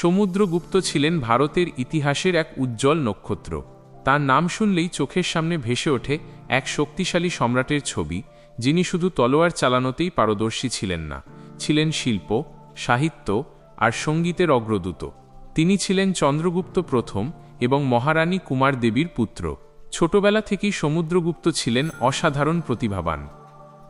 সমুদ্রগুপ্ত ছিলেন ভারতের ইতিহাসের এক উজ্জ্বল নক্ষত্র। তার নাম শুনলেই চোখের সামনে ভেসে ওঠে এক শক্তিশালী সম্রাটের ছবি, যিনি শুধু তলোয়ার চালানোতেই পারদর্শী ছিলেন না। ছিলেন শিল্প, সাহিত্য আর সঙ্গীতের অগ্রদূত। তিনি ছিলেন চন্দ্রগুপ্ত প্রথম এবং মহারানী কুমার দেবীর পুত্র। ছোটবেলা থেকেই সমুদ্রগুপ্ত ছিলেন অসাধারণ প্রতিভাবান।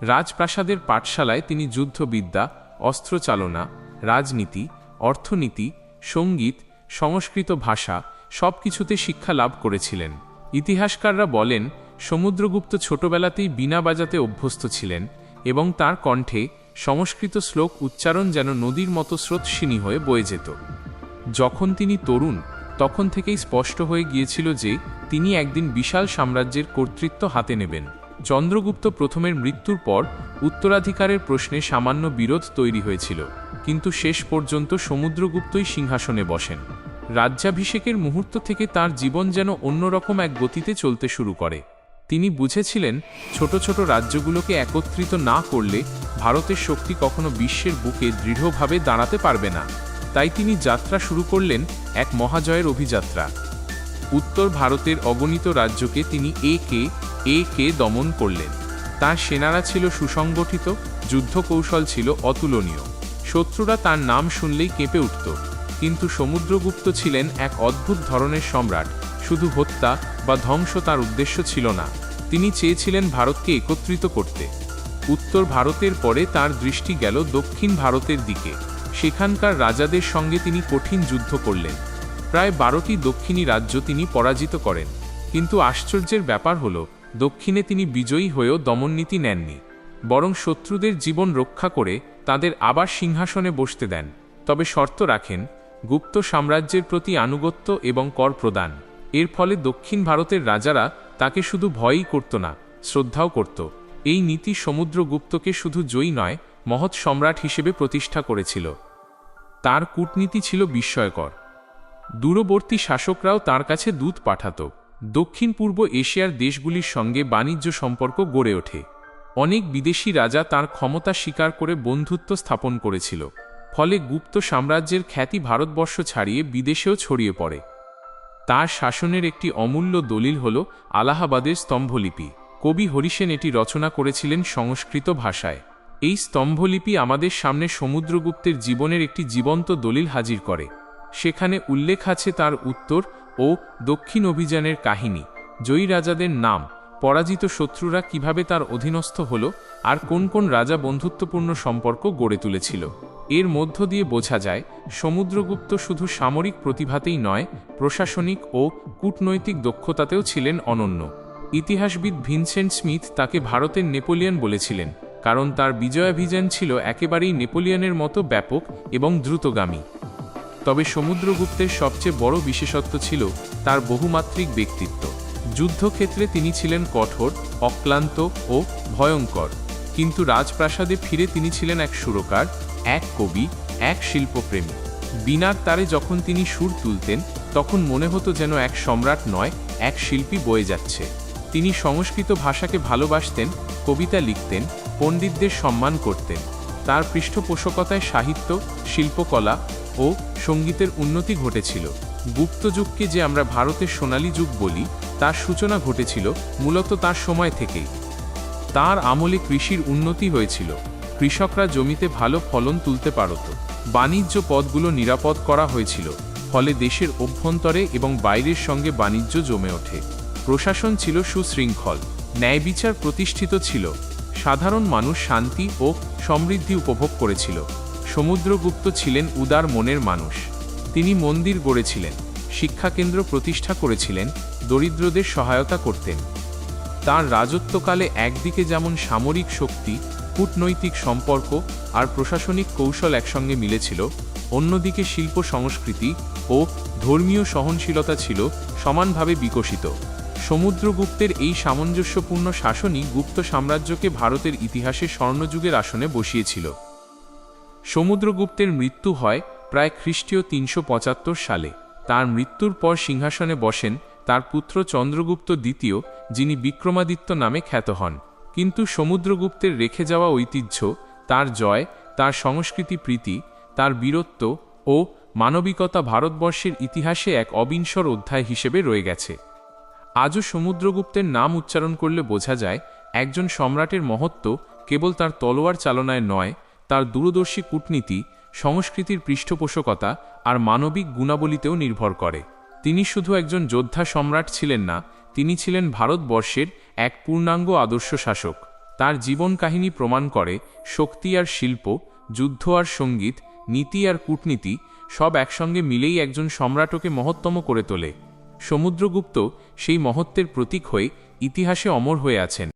রাজপ্রাসাদের পাঠশালায় তিনি যুদ্ধবিদ্যা, অস্ত্রচালনা, রাজনীতি, অর্থনীতি সংগীত, সংস্কৃত ভাষা সব কিছুতে শিক্ষা লাভ করেছিলেন। ইতিহাসকাররা বলেন, সমুদ্রগুপ্ত ছোটবেলাতেই বীণা বাজাতে অভ্যস্ত ছিলেন এবং তার কণ্ঠে সংস্কৃত শ্লোক উচ্চারণ যেন নদীর মতো স্রোতস্বিনী হয়ে বয়ে যেত। যখন তিনি তরুণ, তখন থেকেই স্পষ্ট হয়ে গিয়েছিল যে তিনি একদিন বিশাল সাম্রাজ্যের কর্তৃত্ব হাতে নেবেন। চন্দ্রগুপ্ত প্রথমের মৃত্যুর পর উত্তরাধিকারের প্রশ্নে সামান্য বিরোধ তৈরি হয়েছিল। কিন্তু শেষ পর্যন্ত সমুদ্রগুপ্তই সিংহাসনে বসেন। রাজ্যাভিষেকের মুহূর্ত থেকে তার জীবন যেন অন্যরকম এক গতিতে চলতে শুরু করে। তিনি বুঝেছিলেন, ছোট ছোট রাজ্যগুলোকে একত্রিত না করলে ভারতের শক্তি কখনো বিশ্বের বুকে দৃঢ়ভাবে দাঁড়াতে পারবে না। তাই তিনি যাত্রা শুরু করলেন এক মহাজয়ের অভিযাত্রা। উত্তর ভারতের অগণিত রাজ্যকে তিনি এ কে এ কে দমন করলেন। তার সেনারা ছিল সুসংগঠিত যুদ্ধ কৌশল ছিল অতুলনীয়। শত্রুরা তার নাম শুনলেই কেঁপে উঠত। কিন্তু সমুদ্রগুপ্ত ছিলেন এক অদ্ভুত ধরনের সম্রাট। শুধু হত্যা বা ধ্বংস তার উদ্দেশ্য ছিল না। তিনি চেয়েছিলেন ভারতকে একত্রিত করতে। উত্তর ভারতের পরে তার দৃষ্টি গেল দক্ষিণ ভারতের দিকে। সেখানকার রাজাদের সঙ্গে তিনি কঠিন যুদ্ধ করলেন। প্রায় বারোটি দক্ষিণী রাজ্য তিনি পরাজিত করেন। কিন্তু আশ্চর্যের ব্যাপার হল, দক্ষিণে তিনি বিজয়ী হয়েও দমননীতি নেননি। বরং শত্রুদের জীবন রক্ষা করে তাদের আবার সিংহাসনে বসতে দেন, তবে শর্ত রাখেন, গুপ্ত সাম্রাজ্যের প্রতি আনুগত্য এবং কর প্রদান। এর ফলে দক্ষিণ ভারতের রাজারা তাকে শুধু ভয়ই করত না, শ্রদ্ধাও করত। এই নীতি সমুদ্রগুপ্তকে শুধু জয়ী নয়, মহৎ সম্রাট হিসেবে প্রতিষ্ঠা করেছিল। তার কূটনীতি ছিল বিস্ময়কর। দূরবর্তী শাসকরাও তার কাছে দূত পাঠাত। দক্ষিণ পূর্ব এশিয়ার দেশগুলির সঙ্গে বাণিজ্য সম্পর্ক গড়ে ওঠে। অনেক বিদেশি রাজা তার ক্ষমতা স্বীকার করে বন্ধুত্ব স্থাপন করেছিল, ফলে গুপ্ত সাম্রাজ্যের খ্যাতি ভারতবর্ষ ছাড়িয়ে বিদেশেও ছড়িয়ে পড়ে। তার শাসনের একটি অমূল্য দলিল হল আলাহাবাদের স্তম্ভলিপি। কবি হরিসেন এটি রচনা করেছিলেন সংস্কৃত ভাষায়। এই স্তম্ভলিপি আমাদের সামনে সমুদ্রগুপ্তের জীবনের একটি জীবন্ত দলিল হাজির করে। সেখানে উল্লেখ আছে তার উত্তর ও দক্ষিণ অভিযানের কাহিনী, জয়ী রাজাদের নাম পরাজিত শত্রুরা কীভাবে তার অধীনস্থ হল আর কোন কোন রাজা বন্ধুত্বপূর্ণ সম্পর্ক গড়ে তুলেছিল। এর মধ্য দিয়ে বোঝা যায়, সমুদ্রগুপ্ত শুধু সামরিক প্রতিভাতেই নয়, প্রশাসনিক ও কূটনৈতিক দক্ষতাতেও ছিলেন অনন্য। ইতিহাসবিদ ভিনসেন্ট স্মিথ তাকে ভারতের নেপোলিয়ন বলেছিলেন, কারণ তার বিজয়াভিযান ছিল একেবারেই নেপোলিয়নের মতো ব্যাপক এবং দ্রুতগামী। তবে সমুদ্রগুপ্তের সবচেয়ে বড় বিশেষত্ব ছিল তার বহুমাত্রিক ব্যক্তিত্ব। যুদ্ধক্ষেত্রে তিনি ছিলেন কঠোর, অক্লান্ত ও ভয়ঙ্কর। কিন্তু রাজপ্রাসাদে ফিরে তিনি ছিলেন এক সুরকার, এক কবি, এক শিল্পপ্রেমী। বিনার তারে যখন তিনি সুর তুলতেন, তখন মনে হতো যেন এক সম্রাট নয়, এক শিল্পী বয়ে যাচ্ছে। তিনি সংস্কৃত ভাষাকে ভালোবাসতেন, কবিতা লিখতেন, পণ্ডিতদের সম্মান করতেন। তার পৃষ্ঠপোষকতায় সাহিত্য, শিল্পকলা ও সঙ্গীতের উন্নতি ঘটেছিল। গুপ্ত যুগকে যে আমরা ভারতের সোনালী যুগ বলি তার সূচনা ঘটেছিল মূলত তার সময় থেকেই। তার আমলে কৃষির উন্নতি হয়েছিল। কৃষকরা জমিতে ভালো ফলন তুলতে পারত। বাণিজ্য পথগুলো নিরাপদ করা হয়েছিল, ফলে দেশের অভ্যন্তরে এবং বাইরের সঙ্গে বাণিজ্য জমে ওঠে। প্রশাসন ছিল সুশৃঙ্খল ন্যায় বিচার প্রতিষ্ঠিত ছিল। সাধারণ মানুষ শান্তি ও সমৃদ্ধি উপভোগ করেছিল। সমুদ্রগুপ্ত ছিলেন উদার মনের মানুষ। তিনি মন্দির গড়েছিলেন। শিক্ষাকেন্দ্র প্রতিষ্ঠা করেছিলেন, দরিদ্রদের সহায়তা করতেন। তার রাজত্বকালে একদিকে যেমন সামরিক শক্তি, কূটনৈতিক সম্পর্ক আর প্রশাসনিক কৌশল একসঙ্গে মিলেছিল, অন্যদিকে শিল্প সংস্কৃতি ও ধর্মীয় সহনশীলতা ছিল সমানভাবে বিকশিত। সমুদ্রগুপ্তের এই সামঞ্জস্যপূর্ণ শাসনই গুপ্ত সাম্রাজ্যকে ভারতের ইতিহাসে স্বর্ণযুগের আসনে বসিয়েছিল। সমুদ্রগুপ্তের মৃত্যু হয় প্রায় খ্রিস্টীয় তিনশো পঁচাত্তর সালে। তার মৃত্যুর পর সিংহাসনে বসেন তার পুত্র চন্দ্রগুপ্ত দ্বিতীয়, যিনি বিক্রমাদিত্য নামে খ্যাত হন। কিন্তু সমুদ্রগুপ্তের রেখে যাওয়া ঐতিহ্য, তার জয়, তার সংস্কৃতি প্রীতি, তার বীরত্ব ও মানবিকতা ভারতবর্ষের ইতিহাসে এক অবিনশ্বর অধ্যায় হিসেবে রয়ে গেছে। আজও সমুদ্রগুপ্তের নাম উচ্চারণ করলে বোঝা যায়, একজন সম্রাটের মহত্ব কেবল তার তলোয়ার চালনায় নয়, তার দূরদর্শী কূটনীতি সংস্কৃতির পৃষ্ঠপোষকতা আর মানবিক গুণাবলীতেও নির্ভর করে। তিনি শুধু একজন যোদ্ধা সম্রাট ছিলেন না, তিনি ছিলেন ভারতবর্ষের এক পূর্ণাঙ্গ আদর্শ শাসক। তার জীবন কাহিনী প্রমাণ করে শক্তি আর শিল্প, যুদ্ধ আর সংগীত, নীতি আর কূটনীতি সব একসঙ্গে মিলেই একজন সম্রাটকে মহত্তম করে তোলে। সমুদ্রগুপ্ত সেই মহত্বের প্রতীক হয়ে ইতিহাসে অমর হয়ে আছেন।